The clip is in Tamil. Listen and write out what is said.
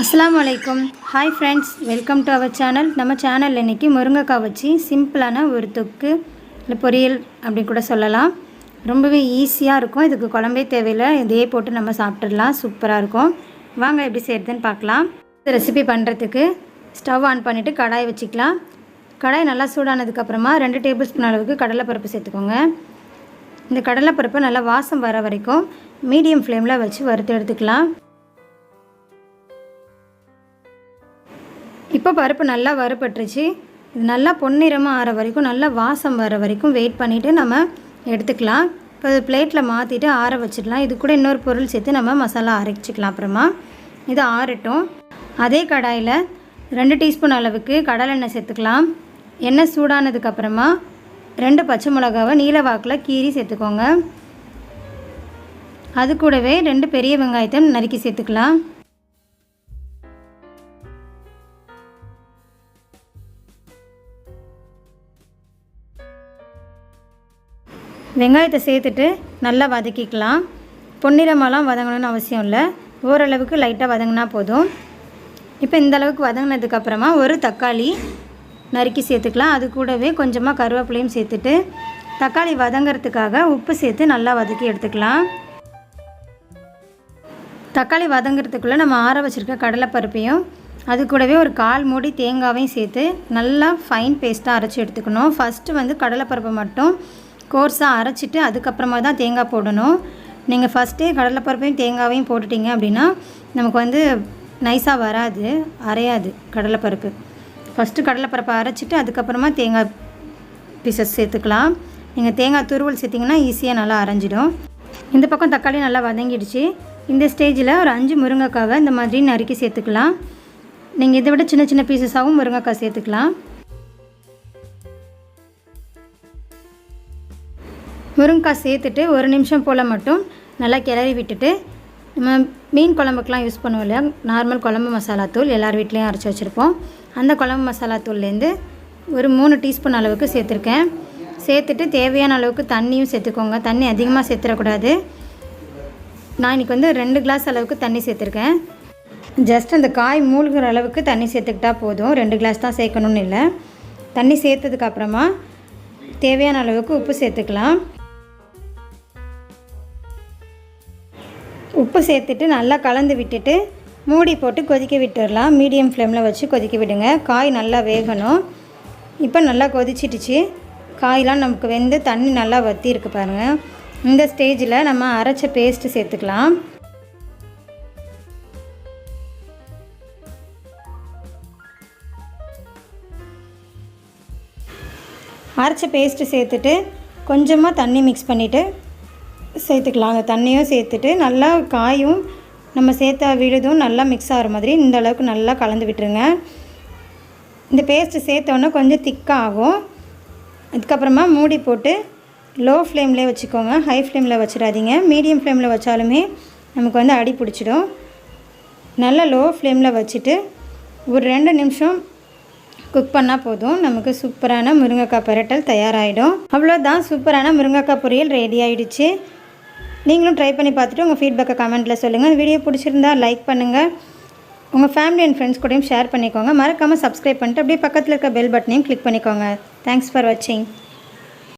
அஸ்லாம் வலைக்கம் hi friends welcome to our channel நம்ம சேனலில் இன்றைக்கி முருங்கைக்காய் வச்சு சிம்பிளான ஒரு தொக்கு இல்லை பொரியல் அப்படின்னு கூட சொல்லலாம். ரொம்பவே ஈஸியாக இருக்கும். இதுக்கு குழம்பே தேவையில்லை. இதையே போட்டு நம்ம சாப்பிட்றலாம் சூப்பராக இருக்கும். வாங்க எப்படி செய்கிறதுன்னு பார்க்கலாம். இந்த ரெசிபி பண்ணுறதுக்கு ஸ்டவ் ஆன் பண்ணிவிட்டு கடாய் வச்சுக்கலாம். கடாய் நல்லா சூடானதுக்கப்புறமா ரெண்டு டேபிள் ஸ்பூன் அளவுக்கு கடலைப்பருப்பு சேர்த்துக்கோங்க. இந்த கடலைப்பருப்பை நல்லா வாசம் வர வரைக்கும் மீடியம் ஃப்ளேமில் வச்சு வறுத்து எடுத்துக்கலாம். இப்போ பருப்பு நல்லா வறுபட்டுருச்சு. இது நல்லா பொன்னிறமாக ஆற வரைக்கும் நல்லா வாசம் வர வரைக்கும் வெயிட் பண்ணிவிட்டு நம்ம எடுத்துக்கலாம். இப்போ அது பிளேட்டில் மாற்றிட்டு ஆற வச்சிடலாம். இது கூட இன்னொரு பொருள் சேர்த்து நம்ம மசாலா அரைச்சிக்கலாம் அப்புறமா. இது ஆறட்டும். அதே கடாயில் ரெண்டு டீஸ்பூன் அளவுக்கு கடலெண்ணெய் சேர்த்துக்கலாம். எண்ணெய் சூடானதுக்கப்புறமா ரெண்டு பச்சை மிளகாவை நீல வாக்கில் கீரி சேர்த்துக்கோங்க. அது கூடவே ரெண்டு பெரிய வெங்காயத்தை நறுக்கி சேர்த்துக்கலாம். வெங்காயத்தை சேர்த்துட்டு நல்லா வதக்கிக்கலாம். பொன்னிறமாலாம் வதங்கணும்னு அவசியம் இல்லை. ஓரளவுக்கு லைட்டாக வதங்கினா போதும். இப்போ இந்த அளவுக்கு வதங்கினதுக்கப்புறமா ஒரு தக்காளி நறுக்கி சேர்த்துக்கலாம். அது கூடவே கொஞ்சமாக கருவேப்பிலையும் சேர்த்துட்டு தக்காளி வதங்கிறதுக்காக உப்பு சேர்த்து நல்லா வதக்கி எடுத்துக்கலாம். தக்காளி வதங்கிறதுக்குள்ளே நம்ம ஆற வச்சுருக்க கடலைப்பருப்பையும் அது கூடவே ஒரு கால் மூடி தேங்காவையும் சேர்த்து நல்லா ஃபைன் பேஸ்ட்டாக அரைச்சி எடுத்துக்கணும். ஃபஸ்ட்டு வந்து கடலைப்பருப்பை மட்டும் கோர்ஸாக அரைச்சிட்டு அதுக்கப்புறமா தான் தேங்காய் போடணும். நீங்கள் ஃபஸ்ட்டே கடலைப்பருப்பையும் தேங்காவையும் போட்டுட்டீங்க அப்படின்னா நமக்கு வந்து நைஸாக வராது அரையாது கடலைப்பருப்பு. ஃபஸ்ட்டு கடலைப்பருப்பை அரைச்சிட்டு அதுக்கப்புறமா தேங்காய் பீசஸ் சேர்த்துக்கலாம். நீங்கள் தேங்காய் துருவல் சேர்த்திங்கன்னா ஈஸியாக நல்லா அரைஞ்சிடும். இந்த பக்கம் தக்காளி நல்லா வதங்கிடுச்சு. இந்த ஸ்டேஜில் ஒரு அஞ்சு முருங்கைக்காவை இந்த மாதிரி நறுக்கி சேர்த்துக்கலாம். நீங்கள் இதை விட சின்ன சின்ன பீசஸாகவும் முருங்கைக்காய் சேர்த்துக்கலாம். முருங்கைக்காய் சேர்த்துட்டு ஒரு நிமிஷம் போல் மட்டும் நல்லா கிளறி விட்டுட்டு நம்ம மீன் குழம்புக்கெலாம் யூஸ் பண்ணுவோம் இல்லையா? நார்மல் குழம்பு மசாலா தூள் எல்லார் வீட்லேயும் அரைச்சி வச்சுருப்போம். அந்த குழம்பு மசாலா தூள்லேருந்து ஒரு மூணு டீஸ்பூன் அளவுக்கு சேர்த்துருக்கேன். சேர்த்துட்டு தேவையான அளவுக்கு தண்ணியும் சேர்த்துக்கோங்க. தண்ணி அதிகமாக சேர்த்துடக்கூடாது. நான் இன்றைக்கி வந்து ரெண்டு கிளாஸ் அளவுக்கு தண்ணி சேர்த்துருக்கேன். ஜஸ்ட் அந்த காய் மூழ்கிற அளவுக்கு தண்ணி சேர்த்துக்கிட்டா போதும். ரெண்டு கிளாஸ் தான் சேர்க்கணும்னு இல்லை. தண்ணி சேர்த்ததுக்கப்புறமா தேவையான அளவுக்கு உப்பு சேர்த்துக்கலாம். உப்பு சேர்த்துட்டு நல்லா கலந்து விட்டுட்டு மூடி போட்டு கொதிக்க விட்டுடலாம். மீடியம் ஃப்ளேமில் வச்சு கொதிக்க விடுங்க. காய் நல்லா வேகணும். இப்போ நல்லா கொதிச்சிடுச்சு. காயெலாம் நமக்கு வெந்து தண்ணி நல்லா வற்றி இருக்கு பாருங்கள் இந்த ஸ்டேஜில் நம்ம அரைச்ச பேஸ்ட்டு சேர்த்துக்கலாம். அரைச்ச பேஸ்ட்டு சேர்த்துட்டு கொஞ்சமாக தண்ணி மிக்ஸ் பண்ணிவிட்டு சேர்த்துக்கலாம் அந்த தண்ணியும் சேர்த்துட்டு நல்லா காயும். நம்ம சேர்த்த விழுதும் நல்லா மிக்ஸ் ஆகிற மாதிரி இந்த அளவுக்கு நல்லா கலந்து விட்டுருங்க. இந்த பேஸ்ட்டு சேர்த்தோன்னே கொஞ்சம் திக்காக ஆகும் அதுக்கப்புறமா மூடி போட்டு லோ ஃப்ளேம்லேயே வச்சுக்கோங்க ஹை ஃப்ளேமில் வச்சிடாதீங்க. மீடியம் ஃப்ளேமில் வச்சாலுமே நமக்கு வந்து அடி பிடிச்சிடும். நல்லா லோ ஃப்ளேமில் வச்சுட்டு ஒரு ரெண்டு நிமிஷம் குக் பண்ணால் போதும். நமக்கு சூப்பரான முருங்கைக்காய் பரட்டல் தயாராகிடும் அவ்வளோதான் சூப்பரான முருங்கைக்காய் பொரியல் ரெடி ஆகிடுச்சு நீங்களும் ட்ரை பண்ணி பார்த்துட்டு உங்கள் ஃபீட்பேக்கை கமெண்ட்டில் சொல்லுங்கள் வீடியோ பிடிச்சிருந்தா லைக் பண்ணுங்கள் உங்கள் ஃபேமிலி அண்ட் ஃப்ரெண்ட்ஸ் கூடயும் ஷேர் பண்ணிக்கோங்க. மறக்காமல் சப்ஸ்கிரைப் பண்ணிட்டு அப்படியே பக்கத்தில் இருக்க பெல் பட்டனையும் கிளிக் பண்ணிக்கோங்க. தேங்க்ஸ் ஃபார் வாட்சிங்